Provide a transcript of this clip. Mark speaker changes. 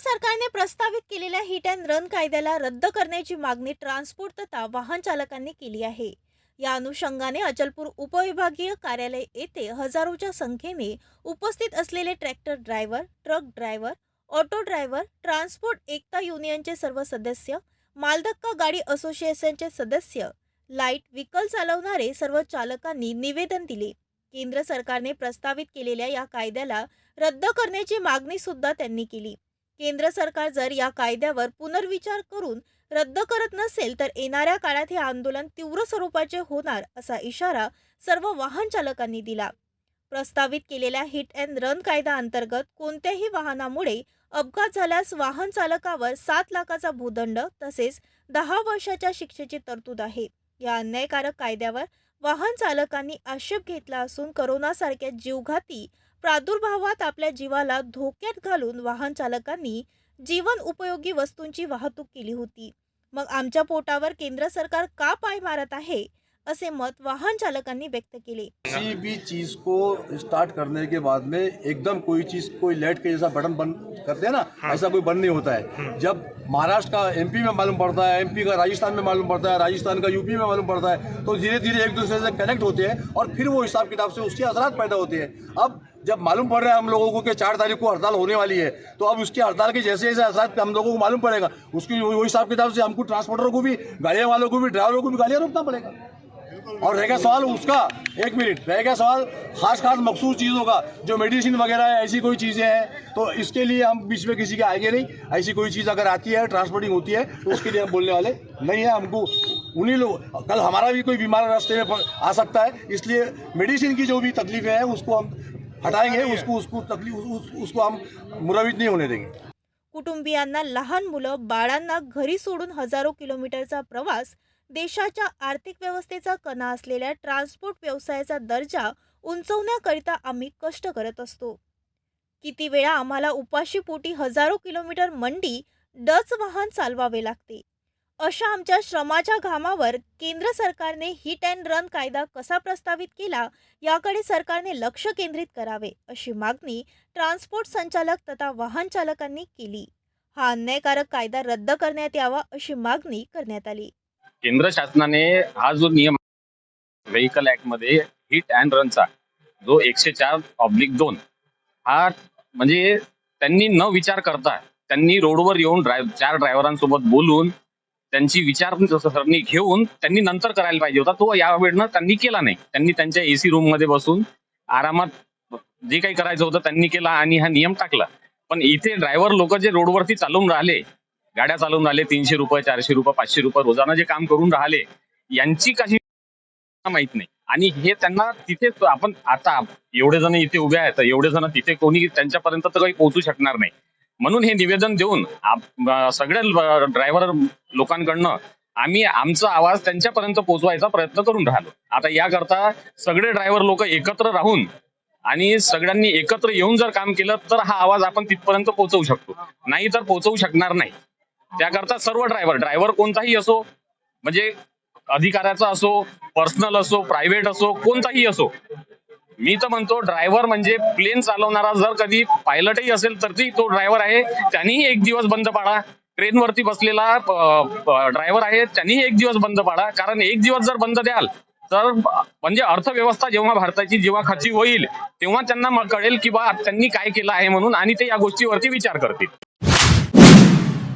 Speaker 1: सरकारने प्रस्तावित केलेल्या हिट अँड रन कायद्याला रद्द करण्याची मागणी ट्रान्सपोर्ट तथा वाहन चालकांनी केली आहे. या अनुषंगाने अचलपूर उपविभागीय कार्यालय येथे हजारोच्या संख्येने उपस्थित असलेले tractor driver truck driver auto driver transport एकता युनियनचे सर्व सदस्य मालधक्का गाडी असोसिएशनचे सदस्य लाइट व्हीकल चालवणारे सर्व चालकांनी निवेदन दिले. केंद्र सरकारने प्रस्तावित केलेल्या या कायद्याला रद्द करण्याची मागणी सुद्धा त्यांनी केली. केंद्र सरकार जर या कायद्यावर पुनर्विचार करून रद्द करत नसेल तर येणाऱ्या काळात हे आंदोलन तीव्र स्वरूपाचे होणार असा इशारा सर्व वाहन चालकांनी दिला. प्रस्तावित केलेल्या हिट अँड रन कायदा अंतर्गत कोणत्याही वाहनामुळे अपघात झाल्यास वाहन चालकावर सात लाखाचा भूदंड तसेच दहा वर्षाच्या शिक्षेची तरतूद आहे. या अन्यायकारक कायद्यावर वाहन चालकांनी आक्षेप घेतला असून करोनासारख्या जीवघाती प्रादुर्भावात आपल्या जीवाला धोक्यात घालून वाहन चालकांनी जीवन उपयोगी वस्तूंची वाहतूक केली होती. मग आमच्या पोटावर केंद्र सरकार का पाय मारत आहे? असे मत वाहन चालकांनी व्यक्त केले.
Speaker 2: किसी भी चीज को स्टार्ट करने के बाद में एकदम कोई चीज कोई लेट के जैसा बटन बंद करते हैं। ना ऐसा कोई बंद नहीं होता है। जब महाराष्ट्र का एमपी में मालूम पड़ता है एमपी का राजस्थान में मालूम पड़ता है राजस्थान का यूपी में मालूम पड़ता है तो धीरे धीरे एक दूसरे से कनेक्ट होते हैं और फिर वो हिसाब किताब से उसके असरात पैदा होते हैं। अब जब मालूम पड़ रहा है हम लोगों को कि चार तारीख को हड़ताल होने वाली है तो अब उसकी हड़ताल के जैसे जैसे असरात हम लोगों को मालूम पड़ेगा। उसकी वो हिसाब किताब से हमको ट्रांसपोर्टर को भी, गाड़ियाँ वालों को भी ड्राइवरों को भी गाड़ियाँ रोकना पड़ेगा। और रहेगा सवाल उसका, एक मिनट रहेगा सवाल खास खास मखसूस चीज़ों का, जो मेडिसिन वगैरह है, ऐसी कोई चीज़ें हैं तो इसके लिए हम बीच में किसी के आएँगे नहीं। ऐसी कोई चीज़ अगर आती है ट्रांसपोर्टिंग होती है तो उसके लिए हम बोलने वाले नहीं है हमको। उन्हीं लोग, कल हमारा भी कोई बीमार रास्ते में आ सकता है, इसलिए मेडिसिन की जो भी तकलीफें हैं, उसको हम हटाएंगे उसको उसको तकलीफ उस, उसको हम मुरवित नहीं होने देंगे।
Speaker 1: कुटुंबियांना लहान मुलं बाळांना घरी सोडून हजारो किलोमीटरचा प्रवास देशाच्या आर्थिक व्यवस्थेचा कणा असलेल्या ट्रान्सपोर्ट व्यवसायाचा दर्जा उंचवण्याकरिता आम्ही कष्ट करत असतो. किती वेळा आम्हाला उपाशीपोटी हजारो किलोमीटर मंडी डच वाहन चालवावे लागते. अशा आमच्या श्रमाच्या घामावर केंद्र सरकारने हिट अँड रन कायदा कसा प्रस्तावित केला याकडे सरकारने लक्ष केंद्रित करावे अशी मागणी ट्रान्सपोर्ट संचालक तथा वाहन चालकांनी केली. हा अन्यायकारक कायदा रद्द करण्यात यावा अशी मागणी करण्यात आली.
Speaker 3: केंद्र शासनाने हा जो नियम व्हेकल ऍक्टमध्ये हिट अँड रनचा जो एकशे चार ऑब्लिक दोन हा म्हणजे त्यांनी न विचार करता त्यांनी रोडवर येऊन ड्रायव्ह चार ड्रायव्हरांसोबत बोलून त्यांची विचार विचारसरणी घेऊन त्यांनी नंतर करायला पाहिजे होता तो या वेळेनं त्यांनी केला नाही. त्यांनी त्यांच्या एसी रूममध्ये बसून आरामात जे काही करायचं होतं त्यांनी केला आणि हा नियम टाकला. पण इथे ड्रायव्हर लोक जे रोडवरती चालून राहिले गाड्या चालून राहिले तीनशे रुपये चारशे रुपये पाचशे रुपये रोजानं जे काम करून राहिले यांची काही माहीत नाही. आणि हे त्यांना तिथे आपण आता एवढे जण इथे उभे आहेत एवढे जण तिथे कोणी त्यांच्यापर्यंत तर काही पोहोचू शकणार नाही. म्हणून हे निवेदन देऊन सगळ्या ड्रायव्हर लोकांकडनं आम्ही आमचा आवाज त्यांच्यापर्यंत पोहोचवायचा प्रयत्न करून राहिलो. आता याकरता सगळे ड्रायव्हर लोक एकत्र राहून आणि सगळ्यांनी एकत्र येऊन जर काम केलं तर हा आवाज आपण तिथपर्यंत पोहोचवू शकतो. नाही तर पोहोचवू शकणार नाही. त्याकरता सर्व ड्रायव्हर ड्रायव्हर कोणताही असो म्हणजे अधिकाऱ्याचा असो पर्सनल असो प्रायव्हेट असो कोणताही असो मी तर म्हणतो ड्रायव्हर म्हणजे प्लेन चालवणारा जर कधी पायलटही असेल तर ती तो ड्रायव्हर आहे त्यांनीही एक दिवस बंद पाडा. ट्रेनवरती बसलेला ड्रायव्हर आहे त्यांनीही एक दिवस बंद पाडा. कारण एक दिवस जर बंद द्याल तर म्हणजे अर्थव्यवस्था जेव्हा भारताची जेव्हा खाची होईल तेव्हा त्यांना कळेल की बा त्यांनी काय केलं आहे म्हणून आणि ते या गोष्टीवरती विचार करतील.